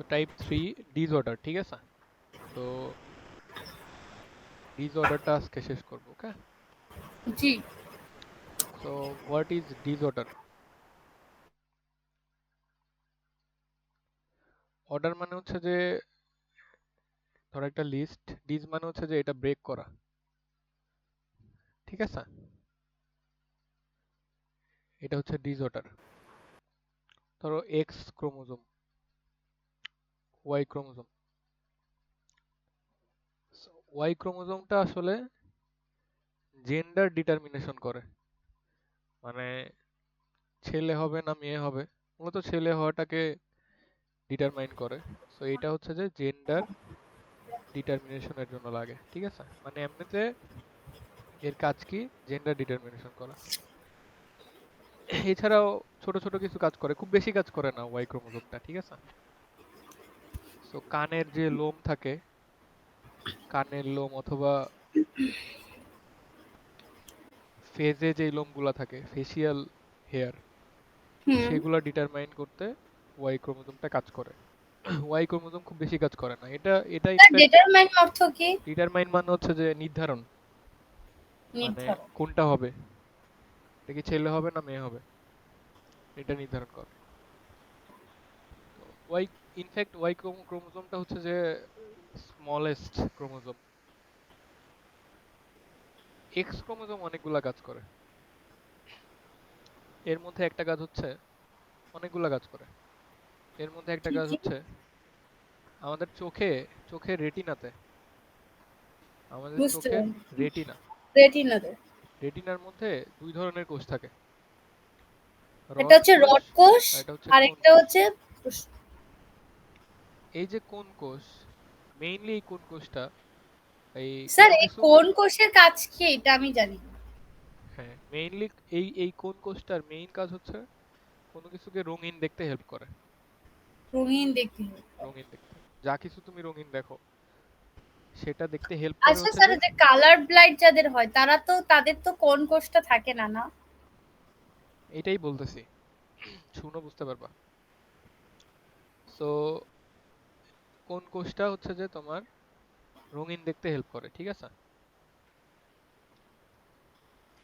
তো type three disorder ঠিক আছে তো ডিসঅর্ডারটা আজকে শেষ করব okay G so what is disorder order মানে হচ্ছে যে ধর একটা লিস্ট ডিজ মানে হচ্ছে যে এটা ব্রেক করা। ঠিক আছে? এটা হচ্ছে ডিসঅর্ডার ধরো X chromosome Y chromosome Y ক্রোমোজোমটা আসলে জেন্ডার ডিটারমিনেশন করে। মানে ছেলে হবে না মেয়ে হবে, মূলত ছেলে হওয়াটাকে ডিটারমাইন করে। সো এটা হচ্ছে যে জেন্ডার ডিটারমিনেশনের জন্য লাগে, ঠিক আছে? মানে এমনিতে এর কাজ কি? জেন্ডার ডিটারমিনেশন করা। এছাড়াও ছোট ছোট কিছু কাজ করে, খুব বেশি কাজ করে না ওয়াই ক্রোমোজোমটা ঠিক আছে? সো কানের যে লোম থাকে কানের লোম অথবা ফেজে যে লোমগুলা থাকে ফেসিয়াল হেয়ার সেগুলো ডিটারমাইন করতে ওয়াই ক্রোমোজোমটা কাজ করে। ওয়াই ক্রোমোজোম খুব বেশি কাজ করে না। এটা এটা ডিটারমাইন অর্থ কি? ডিটারমাইন মানে হচ্ছে যে নির্ধারণ। মানে নির্ধারণ। কোনটা হবে? এটা কি ছেলে হবে না মেয়ে হবে? এটা নির্ধারণ করে। ওয়াই ইনফ্যাক্ট ওয়াই ক্রোমোজোমটা হচ্ছে যে স্মলেস্ট ক্রোমোজোম এক্স ক্রোমোজোম অনেকগুলা কাজ করে। এর মধ্যে একটা কাজ হচ্ছে অনেকগুলা কাজ করে। এর মধ্যে একটা কাজ হচ্ছে আমাদের চোখে চোখে রেটিনাতে। আমাদের চোখে রেটিনা। রেটিনাতে। রেটিনার মধ্যে দুই ধরনের কোষ থাকে। এটা হচ্ছে রড কোষ আর একটা হচ্ছে এই যে কোন কোষ? মেইনলি এই কোন কোষটা? এই স্যার এই কোন কোষের কাজ কি এটা আমি জানি হ্যাঁ মেইনলি এই এই কোন কোষটার মেইন কাজ হচ্ছে কোনো কিছুকে রঙিন দেখতে হেল্প করে। রঙিন দেখতে রঙিন দেখতে। যা কিছু তুমি রঙিন দেখো সেটা দেখতে হেল্প করে আচ্ছা স্যার যে- কালার ব্লাইট যাদের হয় তারা তো তাদের তো কোন কোষটা থাকে না না? এটাই বলতেছি। শুনো বুঝতে পারবা। সো কোন কোষটা হচ্ছে যে তোমার রঙিন দেখতে হেল্প করে, ঠিক আছে?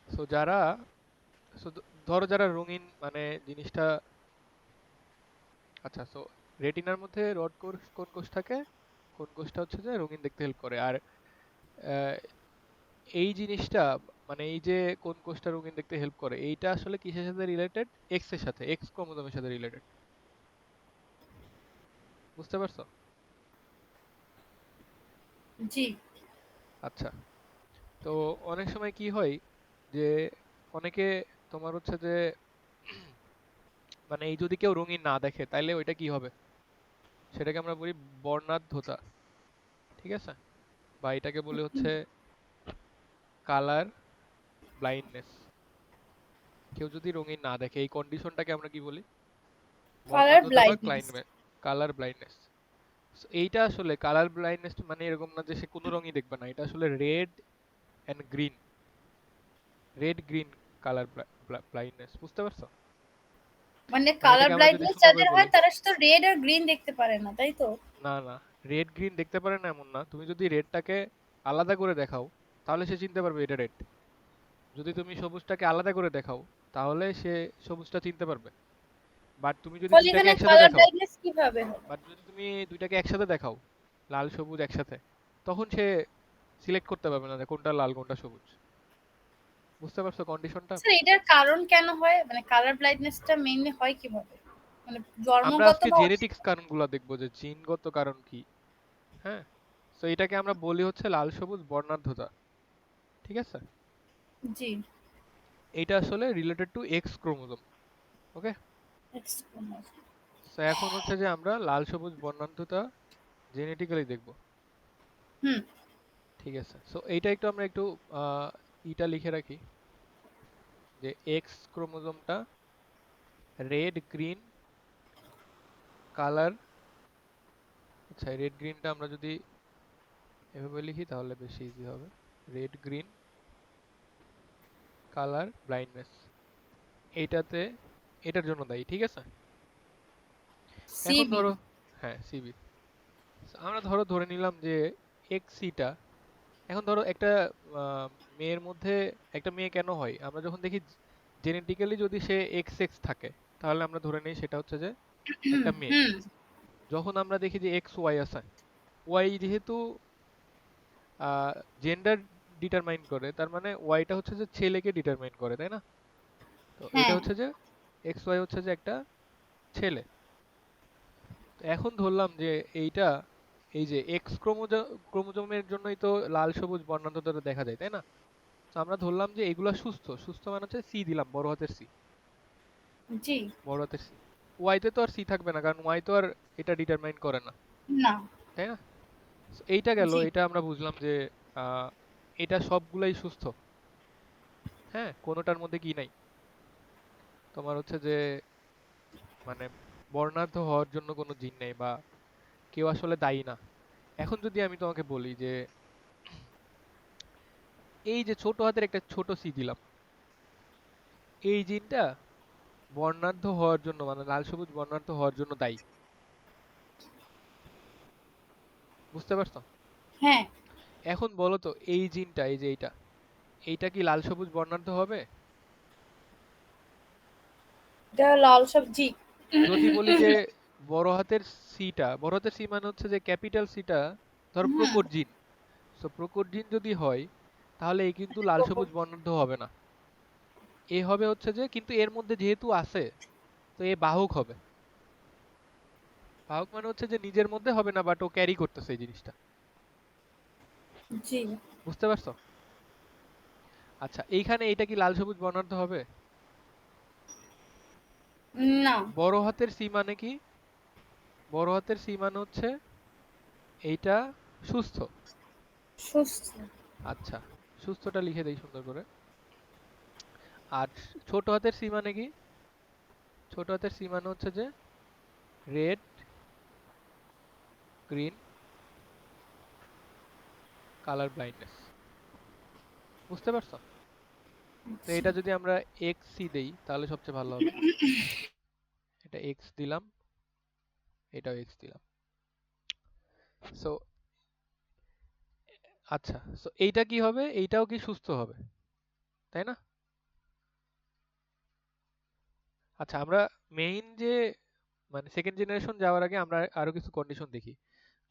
সো যারা ধরো যারা রঙিন মানে জিনিসটা আচ্ছা সো রেটিনার মধ্যে রড কোষ কোন কোষ থাকে? কোন কোষটা হচ্ছে যে রঙিন দেখতে হেল্প করে। আর এই জিনিসটা মানে এই যে কোন কোষটা রঙিন দেখতে হেল্প করে, এইটা আসলে কিসের সাথে রিলেটেড এক্সের সাথে এক্স ক্রোমোজোমের সাথে রিলেটেড বুঝতে পারছ? জি। আচ্ছা। তো অনেক সময় কি হয় যে অনেকে তোমার হচ্ছে যে মানে এই যদি কেউ রঙিন না দেখে তাইলে ওইটা কি হবে? সেটাকে আমরা বলি বর্ণাঢ্যতা। ঠিক আছে? বা এটাকে বলে হচ্ছে কালার ব্লাইন্ডনেস। কেউ যদি রঙিন না দেখে এই কন্ডিশনটাকে আমরা কি বলি? Colour blindness. Colour blindness. এইটা আসলে কালার ব্লাইন্ডনেস মানে এরকম না যে সে কোনো রঙই দেখবে না। এটা আসলে red and green red green colour blindness বুঝতে পারছ? মানে কালার যদি ব্লাইটনেস সুন্দরভাবে যাদের হয় তারা শুধু রেড আর গ্রিন দেখতে পারে না তাই তো? না না। রেড গ্রিন দেখতে পারে না এমন না। তুমি যদি রেডটাকে আলাদা করে দেখাও তাহলে সে চিনতে পারবে এটা রেড যদি তুমি সবুজটাকে আলাদা করে দেখাও তাহলে সে সবুজটা চিনতে পারবে। বাট তুমি যদি দুইটাকে একসাথে দেখাও। কীভাবে বাট যদি তুমি দুইটাকে একসাথে দেখাও লাল সবুজ একসাথে তখন সে সিলেক্ট করতে পারবে না কোনটা লাল কোনটা সবুজ। বুঝতে পারছ কন্ডিশনটা স্যার এটার কারণ কেন হয়? মানে কালার ব্লাইটনেসটা মেইনলি হয় কীভাবে? মানে আমরা আজকে জেনেটিক্স কারণগুলো দেখব যে জিনগত কারণ কি? হ্যাঁ? তো এটাকে আমরা বলি হচ্ছে লাল সবুজ বর্ণাঢ্যতা। ঠিক আছে? জি। এইটা আসলে related to X chromosome okay তো এখন হচ্ছে যে আমরা লাল সবুজ বর্ণাঢ্যতা জেনেটিক্যালি দেখব। হুম। ঠিক আছে। সো এইটা একটু আমরা একটু ইটা লিখে রাখি। যে এক্স ক্রোমোজোমটা রেড গ্রিন কালার আচ্ছা রেড গ্রিনটা আমরা যদি এভাবে লিখি তাহলে বেশি ইজি হবে। রেড গ্রিন কালার ব্লাইন্ডনেস এইটাতে এটার জন্য দায়ী ঠিক আছে? এখন সিবি। ধরো হ্যাঁ সিবি। আমরা ধরো ধরে নিলাম যে এক্স সিটা এখন ধরো একটা মেয়ের মধ্যে একটা মেয়ে কেন হয়? আমরা যখন দেখি জেনেটিক্যালি যদি সে এক্স এক্স থাকে তাহলে আমরা ধরে নিই সেটা হচ্ছে যে একটা মেয়ে। যখন আমরা দেখি যে এক্স ওয়াই আছে ওয়াই যেহেতু জেন্ডার ডিটারমাইন করে তার মানে ওয়াইটা হচ্ছে যে ছেলেকে ডিটারমাইন করে তাই না? তো এটা হ্যাঁ। হচ্ছে যে এক্স ওয়াই হচ্ছে যে একটা ছেলে। তো এখন ধরলাম যে এইটা এই যে এক্স ক্রোমোজোম ক্রোমোজোমের জন্যই তো লাল সবুজ বর্ণাঢ্যতা দেখা যায় তাই না? তো আমরা ধরলাম যে এগুলা সুস্থ। সুস্থ মানে হচ্ছে সি দিলাম বড় হাতের সি জি। বড় হাতের সি ওয়াইতে তো আর সি থাকবে না কারণ ওয়াই তো আর এটা ডিটারমাইন করে না। না। তাই না? এইটা গেল এটা আমরা বুঝলাম যে আহ, এটা সবগুলাই সুস্থ। হ্যাঁ? কোনোটার মধ্যে কি নাই? তোমার হচ্ছে যে মানে বর্ণাঢ্য হওয়ার জন্য কোনো জিন নেই বা কেউ আসলে দায়ী না। এখন যদি আমি তোমাকে বলি যে এই যে ছোট হাতের একটা ছোট সি দিলাম এই জিনটা বর্ণাঢ্য হওয়ার জন্য মানে লাল সবুজ বর্ণাঢ্য হওয়ার জন্য দায়ী। বুঝতে পারছ? হ্যাঁ। এখন বলো তো এই জিনটা এই যে এইটা এইটা কি লাল সবুজ বর্ণাঢ্য হবে? এটা লাল সবজি যদি বলি যে বড় হাতের সিটা বড় হাতের সি মানে হচ্ছে যে ক্যাপিটাল সিটা ধর সো জিন। যদি হয় তাহলে এই কিন্তু লাল সবুজ বর্ণাঢ্য হবে না। এ হবে হচ্ছে যে কিন্তু এর মধ্যে যেহেতু আছে তো এ বাহক হবে। বাহক মানে হচ্ছে যে নিজের মধ্যে হবে না বাট ও ক্যারি করতেছে এই জিনিসটা। জি। বুঝতে পারছ? আচ্ছা এইখানে এটা কি লাল সবুজ বর্ণাঢ্য হবে? না। বড় হাতের সি মানে কি? বড় হাতের সি মানে হচ্ছে এইটা সুস্থ। সুস্থ। আচ্ছা সুস্থটা লিখে দেই সুন্দর করে। আর ছোট হাতের সি মানে কি? ছোট হাতের সি মানে হচ্ছে যে রেড গ্রিন কালার ব্লাইন্ডনেস। বুঝতে পারছ? তো এটা যদি আমরা এক্স সি দেই, তাহলে সবচেয়ে ভালো হবে। এটা এক্স দিলাম, এটাও এক্স দিলাম। সো আচ্ছা সো এইটা কি হবে? এইটাও কি সুস্থ হবে? তাই না? আচ্ছা আমরা মেইন যে মানে সেকেন্ড জেনারেশন যাওয়ার আগে আমরা আরও কিছু কন্ডিশন দেখি।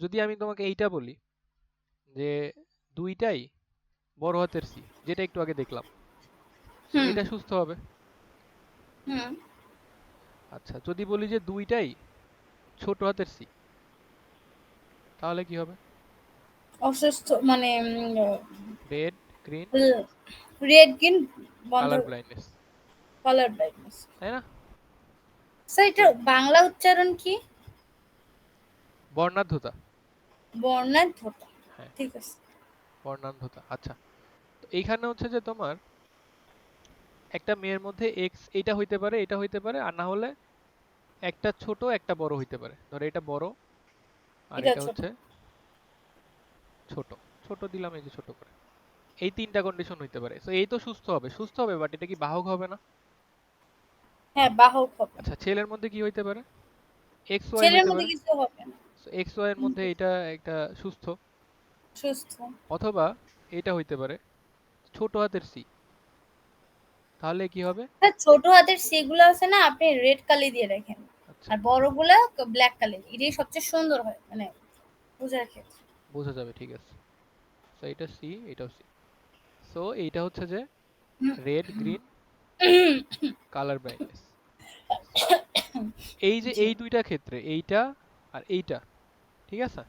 যদি আমি তোমাকে এইটা বলি, যে দুইটাই বড় হাতের সি যেটা একটু আগে দেখলাম। এটা সুস্থ হবে। আচ্ছা যদি বলি যে দুইটাই ছোট হাতের সি তাহলে কি হবে? অসুস্থ মানে red green red green colour blindness colour blindness তাই না? স্যার এটা বাংলা উচ্চারণ কি? বর্ণাঢ্যতা। বর্ণাঢ্যতা হ্যাঁ। ঠিক আছে। বর্ণাঢ্যতা আচ্ছা। এইখানে হচ্ছে যে তোমার একটা মেয়ের মধ্যে এক্স এটা হইতে পারে এটা হইতে পারে আর না হলে একটা ছোট একটা বড় হইতে পারে। ধরো এটা বড় আর এটা হচ্ছে ছোট। ছোট দিলাম এই যে ছোট করে। এই তিনটা কন্ডিশন হইতে পারে। তো এই তো সুস্থ হবে। সুস্থ হবে বাট এটা কি বাহক হবে না? হ্যাঁ বাহক হবে। আচ্ছা ছেলের মধ্যে কি হইতে পারে? এক্স ওয়াই ছেলের মধ্যে কিছু হবে না। এক্স ওয়াই এর মধ্যে এটা একটা সুস্থ। সুস্থ। অথবা এটা হইতে পারে ছোট হাতের সি তাহলে কি হবে? ছোট হাতের সেগুলো আছে না আপনি রেড কালি দিয়ে রাখেন। আচ্ছা। আর বড়গুলা ব্ল্যাক কালি এটাই সবচেয়ে সুন্দর হয় মানে বোঝার ক্ষেত্রে। বোঝা যাবে ঠিক আছে। সো এটা সি এটাও সি সো এইটা হচ্ছে যে রেড গ্রিন কালার ব্রাইটনেস এই যে এই দুইটা ক্ষেত্রে এইটা আর এইটা ঠিক আছে?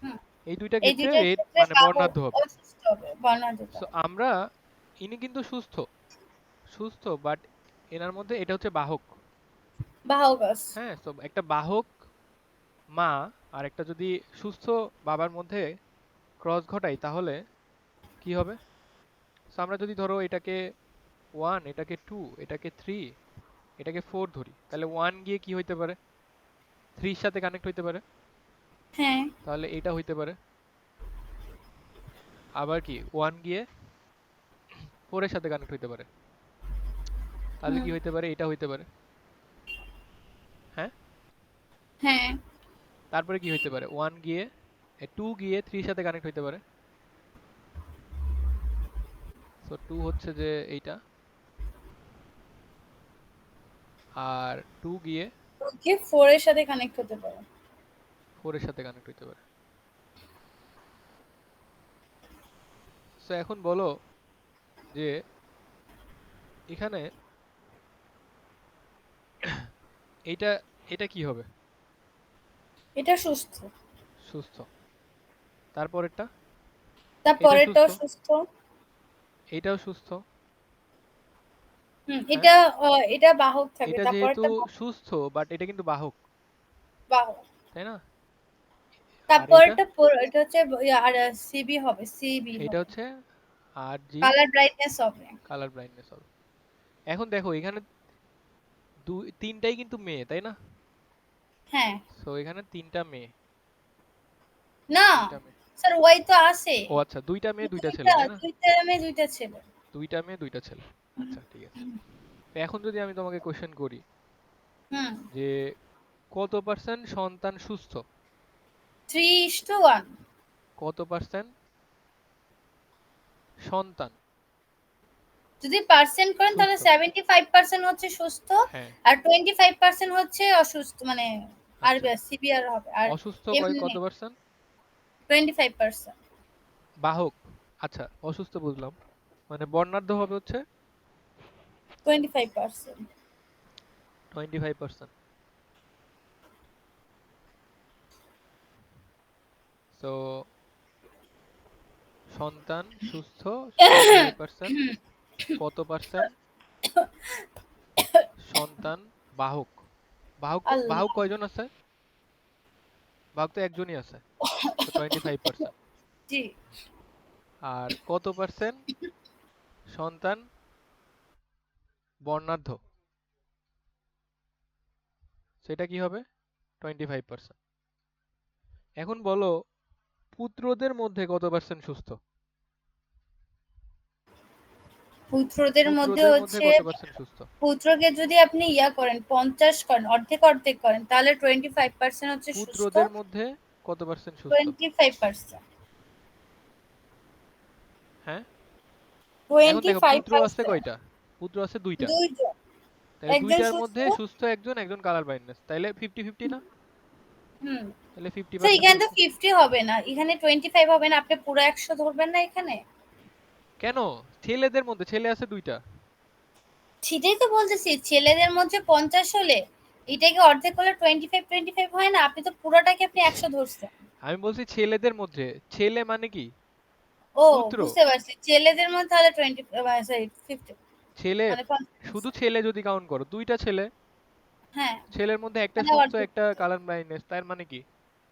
এই দুইটা ক্ষেত্রে রেড মানে বর্ণাঢ্য হবে। আমরা ইনি কিন্তু সুস্থ। সুস্থ বাট এনার মধ্যে এটা হচ্ছে বাহক। বাহক হ্যাঁ তো একটা বাহক মা আর একটা যদি সুস্থ বাবার মধ্যে ক্রস ঘটাই তাহলে কি হবে? সো আমরা যদি ধরো এটাকে ওয়ান এটাকে টু এটাকে থ্রি এটাকে ফোর ধরি তাহলে ওয়ান গিয়ে কি হইতে পারে? থ্রির সাথে কানেক্ট হইতে পারে। হ্যাঁ। তাহলে এটা হইতে পারে। আবার কি ওয়ান গিয়ে ফোরের সাথে কানেক্ট হইতে পারে। তাহলে কি হইতে পারে? এটা হইতে পারে। হ্যাঁ? হ্যাঁ। তারপরে কি হইতে পারে? ওয়ান গিয়ে টু গিয়ে থ্রির সাথে কানেক্ট হইতে পারে। সো টু হচ্ছে যে এইটা। আর টু গিয়ে ওকে ফোর এর সাথে কানেক্ট হতে পারে। ফোরের সাথে কানেক্ট হইতে পারে। সো এখন বলো যে এখানে এইটা এটা কি হবে? এটা সুস্থ। সুস্থ। তারপরেরটা? তারপরেরটাও সুস্থ? এইটাও সুস্থ? হুম এটা এটা বাহক থাকবে। এটা যেহেতু সুস্থ বাট এটা কিন্তু বাহক। বাহক। তাই না? তারপরেরটা এটা? হচ্ছে আর সিবি হবে সিবি এটা হচ্ছে আর জি কালার ব্রাইটনেস হবে। কালার ব্লাইন্ডনেস হবে। এখন দেখো এখানে দুই তিনটাই কিন্তু মেয়ে তাই না? হ্যাঁ। সো এখানে তিনটা মেয়ে। না স্যার ওয়াই তো আছে। ও আচ্ছা দুইটা মেয়ে দুইটা ছেলে না? দুইটা মেয়ে দুইটা ছেলে। দুইটা মেয়ে দুইটা ছেলে। আচ্ছা ঠিক আছে। তো এখন যদি আমি তোমাকে কোশ্চেন করি হুম। যে কত পার্সেন্ট সন্তান সুস্থ? থ্রি ইস টু ওয়ান কত পার্সেন্ট সন্তান? যদি পার্সেন্ট করেন তাহলে। সেভেন্টি ফাইভ পার্সেন্ট হচ্ছে সুস্থ হ্যাঁ। আর টোয়েন্টি ফাইভ পার্সেন্ট হচ্ছে অসুস্থ মানে আর আচ্ছা। সিভিয়ার হবে। আর অসুস্থ কয় কত পার্সেন্ট টোয়েন্টি ফাইভ পার্সেন্ট বাহক। আচ্ছা অসুস্থ বুঝলাম। মানে বর্ণাঢ্য হবে হচ্ছে? Twenty five percent twenty five percent তো সন্তান সুস্থ পার্সেন্ট কত পার্সেন্ট সন্তান বাহক। বাহক বাহক কয়জন আছে? বাহক তো একজনই আছে। টোয়েন্টি ফাইভ পার্সেন্ট জি। আর কত পার্সেন্ট সন্তান বর্ণাঢ্য। সেটা কি হবে? টোয়েন্টি ফাইভ পার্সেন্ট এখন বলো পুত্রদের মধ্যে কত পার্সেন্ট সুস্থ? পুত্রদের মধ্যে হচ্ছে সুস্থ। পুত্রকে যদি আপনি ইয়া করেন পঞ্চাশ করেন অর্ধেক অর্ধেক করেন তাহলে টোয়েন্টি ফাইভ পার্সেন্ট হচ্ছে পুত্রদের মধ্যে কত পার্সেন্ট সুস্থ? টোয়েন্টি ফাইভ পার্সেন্ট হ্যাঁ? টোয়েন্টি ফাইভ পুত্র আছে কয়টা? পুত্র আছে দুইটা। তাহলে দুইটার মধ্যে সুস্থ একজন একজন কালার ব্লাইন্ডনেস তাইলে ফিফটি ফিফটি না? হুম। তাহলে ফিফটি তো এখানে তো ফিফটি হবে না। এখানে টোয়েন্টি ফাইভ হবে না। আপনি পুরো একশো ধরবেন না এখানে? কেন? ছেলেদের মধ্যে ছেলে আছে দুইটা। সেটাই তো বলতেছি ছেলেদের মধ্যে পঞ্চাশ হলে এটাকে অর্ধেক হলে টোয়েন্টি ফাইভ টোয়েন্টি ফাইভ হয় না? আপনি তো পুরোটাকে আপনি একশো ধরছেন। আমি বলছি ছেলেদের মধ্যে ছেলে মানে কি? ও বুঝতে পারছি। ছেলেদের মধ্যে তাহলে টোয়েন্টি সরি ফিফটি ছেলে শুধু ছেলে যদি কাউন্ট করো দুইটা ছেলে? হ্যাঁ। ছেলের মধ্যে একটা সুস্থ একটা কালার ব্লাইন্ডনেস তার মানে কি?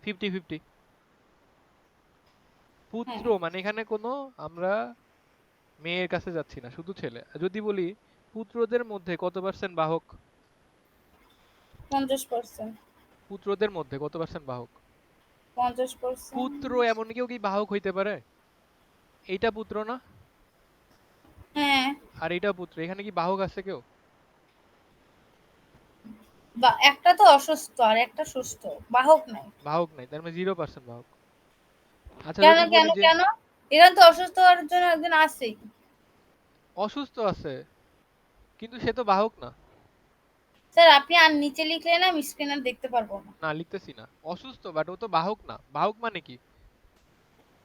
ফিফটি ফিফটি পুত্র হ্যাঁ। মানে এখানে কোনো আমরা মেয়ের কাছে যাচ্ছি না শুধু ছেলে। যদি বলি পুত্রদের মধ্যে কত পার্সেন্ট বাহক? পঞ্চাশ পার্সেন্ট পুত্রদের মধ্যে কত পার্সেন্ট বাহক? পঞ্চাশ পার্সেন্ট পুত্র এমন কেউ কি বাহক হইতে পারে? এইটা পুত্র না? হ্যাঁ। আর এটা পুত্র। এখানে কি বাহক আছে কেউ? বা একটা তো অসুস্থ আর একটা সুস্থ। বাহক নাই। বাহক নাই তার মানে জিরো পার্সেন্ট বাহক। আচ্ছা কেন কেন কেন? এরা তো অসুস্থ হওয়ার জন্য একজন আছেই অসুস্থ আছে কিন্তু সে তো বাহক না। স্যার আপনি আর নিচে লিখলেন আমি স্ক্রিন আর দেখতে পারব না। না লিখতেছি না। অসুস্থ বাট ও তো বাহক না। বাহক মানে কি?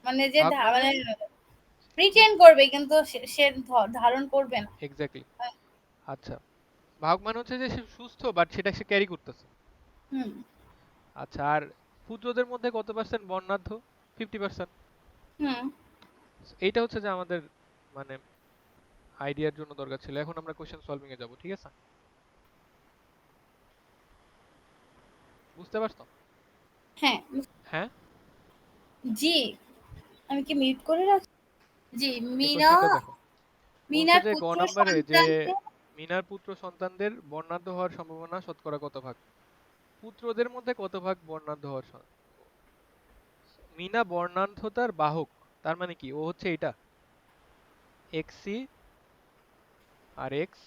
মানে যে মানে? মানে প্রিটেন্ড করবে কিন্তু সে- ধারণ করবে না। এক্স্যাক্টলি। আচ্ছা। বাহক মানে হচ্ছে যে সে সুস্থ বাট সেটা সে ক্যারি করতেছে। হুম। আচ্ছা আর পুত্রদের মধ্যে কত পার্সেন্ট বর্ণাঢ্য? ফিফটি পার্সেন্ট হুম। এইটা হচ্ছে যে আমাদের মানে আইডিয়ার জন্য দরকার ছিল। এখন আমরা কোশ্চেন সলভিং এ যাব ঠিক আছে? বুঝতে পারছ? হ্যাঁ। হ্যাঁ? জি আমি কি মিউট করে রাখি জি মিনা মিনার পুত্র নাম্বারে যে মিনার পুত্র সন্তানদের বর্ণাঢ্য হওয়ার সম্ভাবনা শতকরা কত ভাগ? পুত্রদের মধ্যে কত ভাগ বর্ণাঢ্য হওয়ার মিনা বর্ণাঢ্যতার বাহক? তার মানে কি? ও হচ্ছে এটা এক্স সি আর এক্স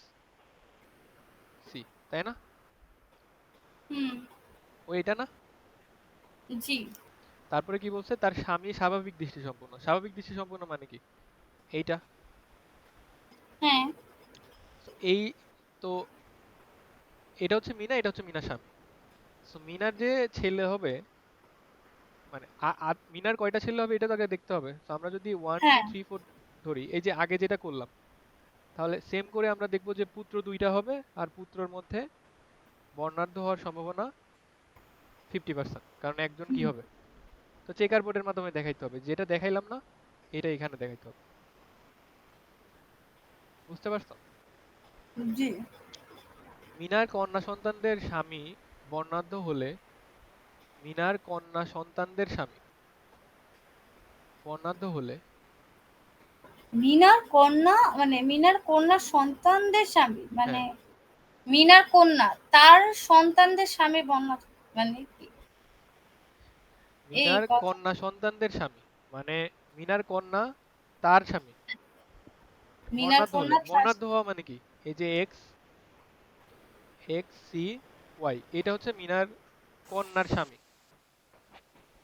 সি তাই না? হুম। ও এটা না? জি। তারপরে কি বলছে? তার স্বামী স্বাভাবিক দৃষ্টি সম্পন্ন স্বাভাবিক দৃষ্টি সম্পন্ন মানে কি? এইটা। হ্যাঁ। এই তো এটা হচ্ছে মিনা এটা হচ্ছে মিনা স্বামী। তো মিনার যে ছেলে হবে মানে মিনার কয়টা ছেলে হবে এটা তো আগে দেখতে হবে। তো আমরা যদি ওয়ান টু হ্যাঁ। থ্রি ফোর ধরি এই যে আগে যেটা করলাম তাহলে সেম করে আমরা দেখব যে পুত্র দুইটা হবে আর পুত্রর মধ্যে বর্ণাঢ্য হওয়ার সম্ভাবনা ফিফটি পার্সেন্ট কারণ একজন কি হবে? তো চেকার বোর্ডের মাধ্যমে দেখাইতে হবে। যেটা দেখাইলাম না এটা এখানে দেখাইতে হবে। বুঝতে পারছ? জি। মিনার কন্যা সন্তানদের স্বামী বর্ণাঢ্য হলে মিনার কন্যা সন্তানদের স্বামী। বর্ণাঢ্য হলে মিনার কন্যা মানে মিনার কন্যা সন্তানদের স্বামী মানে হ্যাঁ। মিনার কন্যা তার সন্তানদের স্বামী বর্ণনা মানে কি? মিনার কন্যা সন্তানদের স্বামী মানে মিনার কন্যা তার স্বামী। মিনার কন্যা বর্ণাঢ্য হওয়া মানে কি? এই যে এক্স এক্স সি ওয়াই এটা হচ্ছে মিনার কন্যার স্বামী।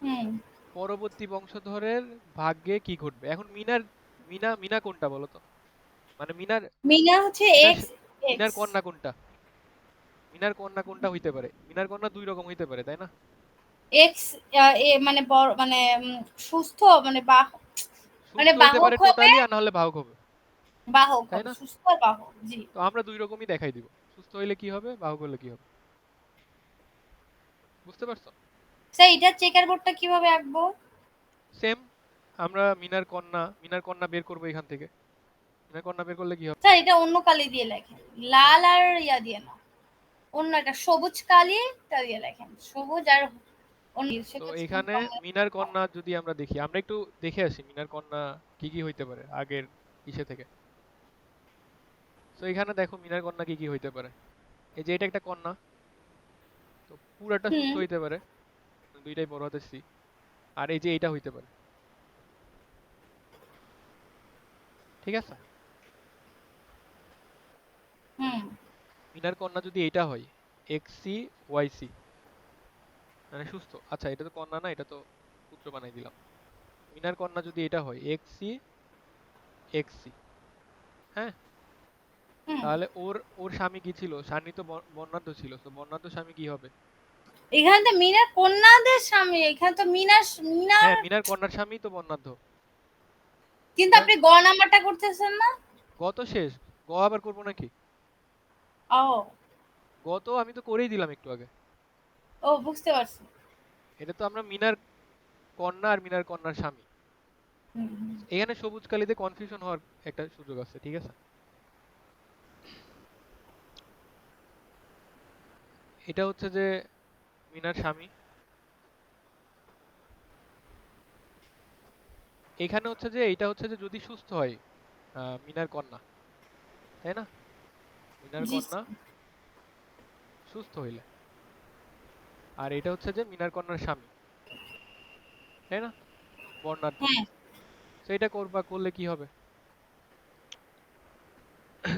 হুম। পরবর্তী বংশধরের ভাগ্যে কি ঘটবে? এখন মিনার মিনা মিনা কোনটা বলো তো? মানে মিনার মিনা হচ্ছে এক্স মিনার কন্যা কোনটা? মিনার কন্যা কোনটা হইতে পারে? মিনার কন্যা দুই রকম হইতে পারে তাই না? এক্স মানে বড় মানে সুস্থ মানে বাহ মানে বাহক হবে? টোটালি আর না হলে বাহক হবে। বাহক হবে, সুস্থ বাহক জি। তো আমরা দুই রকমই দেখাই দিব। সুস্থ হইলে কি হবে বাহক হলে কি হবে? বুঝতে পারছ? স্যার এটা চেকার বোর্ডটা কীভাবে আঁকবো? সেম আমরা মিনার কন্যা মিনার কন্যা বের করব এখান থেকে। মিনার কন্যা বের করলে কি হবে? স্যার এটা অন্য কালি দিয়ে লেখেন। লাল আর ইয়া দিয়ে না। অন্য একটা সবুজ কালিটা দিয়ে লেখেন। সবুজ আর তো এখানে মিনার কন্যা যদি আমরা দেখি আমরা একটু দেখে আসি মিনার কন্যা কি কি হইতে পারে আগের ইসে থেকে। তো এখানে দেখো মিনার কন্যা কি কি হইতে পারে। এই যে এটা একটা কন্যা। তো পুরাটা সুস্থ হইতে পারে। দুইটাই বড় হাতের সি আর এই যে এইটা হইতে পারে। ঠিক আছে? হুম। মিনার কন্যা যদি এটা হয় এক্স সি ওয়াই সি মানে সুস্থ। আচ্ছা এটা তো কন্যা না এটা তো পুত্র বানাই দিলাম। মিনার কন্যা যদি এটা হয় এক্স সি এক্স সি হ্যাঁ? তাহলে ওর ওর স্বামী কি ছিল? তো বর- বর্ণাঢ্য ছিল। তো বর্ণাঢ্য স্বামী কি হবে? এখানে তো মিনার কন্যাদের স্বামী এখানে তো মিনার মিনার হ্যাঁ মিনার কন্যার স্বামী তো বর্ণাঢ্য কিন্তু আপনি গ নাম্বারটা করতেছেন না? গত শেষ। গ আবার করব নাকি? ও। গত আমি তো করেই দিলাম একটু আগে। ও বুঝতে পারছি। এটা তো আমরা মিনার কন্যা আর মিনার কন্যার স্বামী। এখানে সবুজ কালিতে কনফিউশন হওয়ার একটা সুযোগ আছে ঠিক আছে? এটা হচ্ছে যে মিনার স্বামী। এখানে হচ্ছে যে এটা হচ্ছে যে যদি সুস্থ হয় মিনার কন্যা। তাই না? মিনার কন্যা সুস্থ হইলে। আর এটা হচ্ছে যে মিনার কন্যার স্বামী। তাই না? বর্ণাঢ্য। হ্যাঁ। তো এটা করবা করলে কি হবে?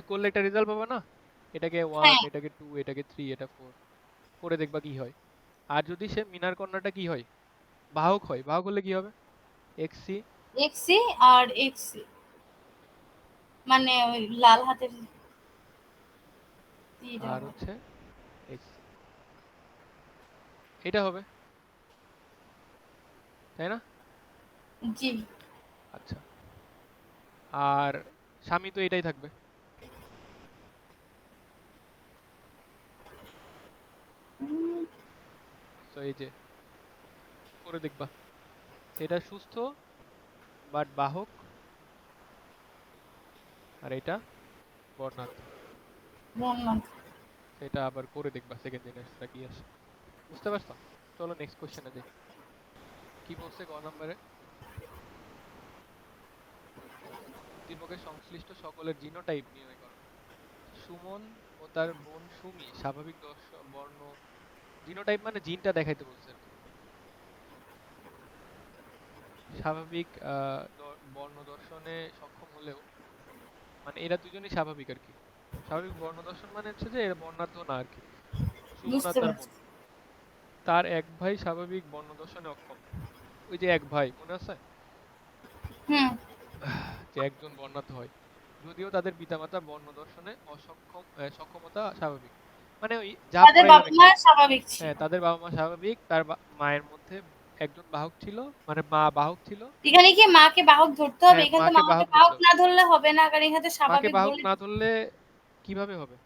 করলে একটা রেজাল্ট পাবা না? এটাকে ওয়ান হ্যাঁ। এটাকে টু এটাকে থ্রি এটা ফোর করে দেখবা কি হয়। আর যদি সে মিনার কন্যাটা কি হয়? বাহক হয়। বাহক হলে কি হবে? এক্স এক্সি আর এক্সি মানে ওই লাল হাতের আর হচ্ছে এক্স এটা হবে। তাই না? জি। আচ্ছা। আর স্বামী তো এটাই থাকবে উম, তো এই যে করে দেখবা। এটা সুস্থ বাট বাহক। আর এটা এটা আবার করে দেখবা সেকেন্ড জিনিসটা কি আসে বুঝতে পারছ? চলো নেক্সট কোশ্চেনে যাই। কি বলছে ক নম্বরে? দীপকের সংশ্লিষ্ট সকলের জিনোটাইপ নির্ণয় করো। সুমন ও তার বোন সুমি স্বাভাবিক বর্ণ জিনোটাইপ মানে জিনটা দেখাইতে বলছে স্বাভাবিক বর্ণ দর্শনে সক্ষম হলেও মানে এরা দুজনেই স্বাভাবিক আর কি। স্বাভাবিক বর্ণ দর্শন মানে হচ্ছে যে এরা বর্ণাঢ্য না আর কি। তার এক ভাই স্বাভাবিক বর্ণ দর্শনে অক্ষম। ওই যে এক ভাই মনে আছে? যে একজন বর্ণাত হয়। যদিও তাদের পিতামাতা বর্ণ দর্শনে অসক্ষম সক্ষমতা স্বাভাবিক। মানে ওই যা তাদের বাবা মা স্বাভাবিক ছিল। হ্যাঁ তাদের বাবা মা স্বাভাবিক তার মায়ের মধ্যে একজন বাহক ছিল মানে মা বাহক ছিল। এখানে কি মাকে বাহক ধরতে হবে? হ্যাঁ, এখানে তো মাকে বাহক না ধরলে হবে না কারণ এখানে তো মাকে বাহক না ধরলে কীভাবে হবে?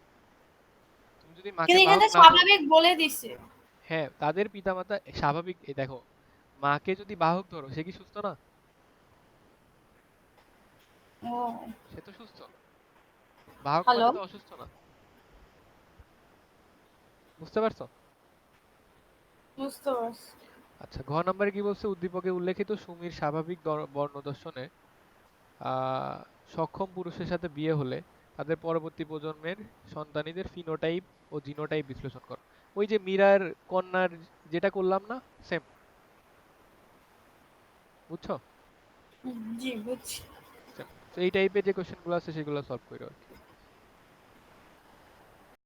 তুমি যদি মাকে বাহক স্বাভাবিক বলে দিছে। হ্যাঁ তাদের পিতামাতা স্বাভাবিক। এই দেখো মাকে যদি বাহক ধরো সে কি সুস্থ না? সে তো সুস্থ। বাহক মানে তো অসুস্থ না। বুঝতে পারছ? বুঝতে পারছি। আচ্ছা ঘ নম্বরে কি বলছে? উদ্দীপকে উল্লেখিত সুমির স্বাভাবিক দর- বর্ণদর্শনে সক্ষম পুরুষের সাথে বিয়ে হলে তাদের পরবর্তী প্রজন্মের সন্তানীদের ফিনোটাইপ ও জিনোটাইপ বিশ্লেষণ করো। ওই যে মীরার কন্যার যেটা করলাম না সেম। বুঝছ? জি বুঝছি। তো এই টাইপের যে কোশ্চেনগুলো আছে সেগুলো সলভ করো আর কি।